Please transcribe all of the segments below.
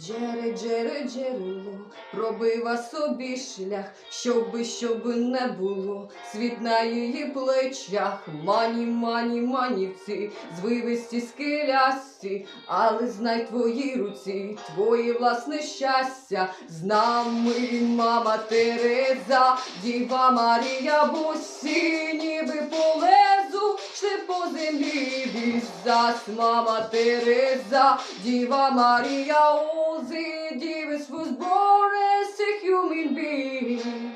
Джере джерело, пробива собі шлях, щоби, щоби не було, світ на її плечах, мані, мані, манівці, звивисті скелясті, але знай твої руці, твоє власне щастя, з нами мама Тереза, Діва Марія, босі, ніби полезу, шли по землі візас, мама Тереза, Діва Марія, ози, дівис was born as a human being.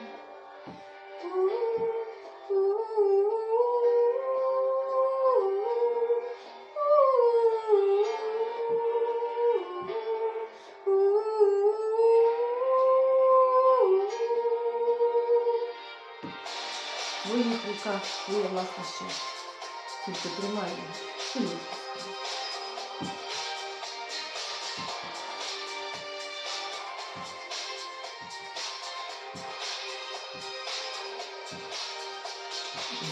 В твоїх руках твоє власне щастя. Тільки тримай.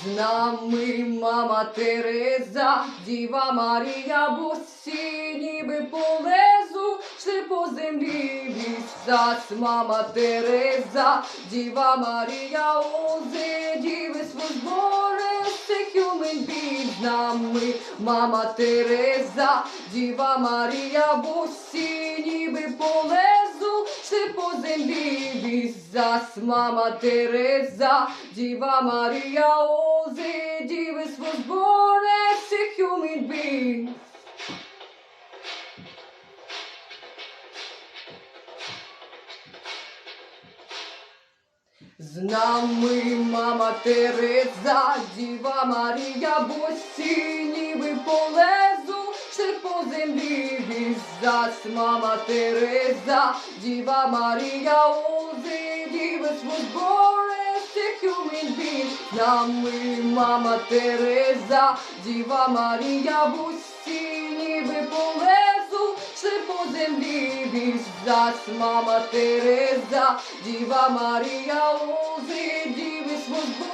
З нами мама Тереза, Діва Марія, босі, ніби по лезу, шли по землі візас, мама Тереза, Діва Марія, озе, діви збори, це юних бід нами. Мама Тереза, Діва Марія, босі, ніби полезу, чи по землі візас, мама Тереза, Діва Марія, ози, діви свозборе, всіх юних being. З нами мама Тереза, Діва Марія, босі, ніби по лезу, ще по землі візас, мама Тереза, Діва Марія, ози, збори, це human being. З нами мама Тереза, Діва Марія, босі, ніби землі візас, мама Тереза, Діва Марія, ози, діви збори,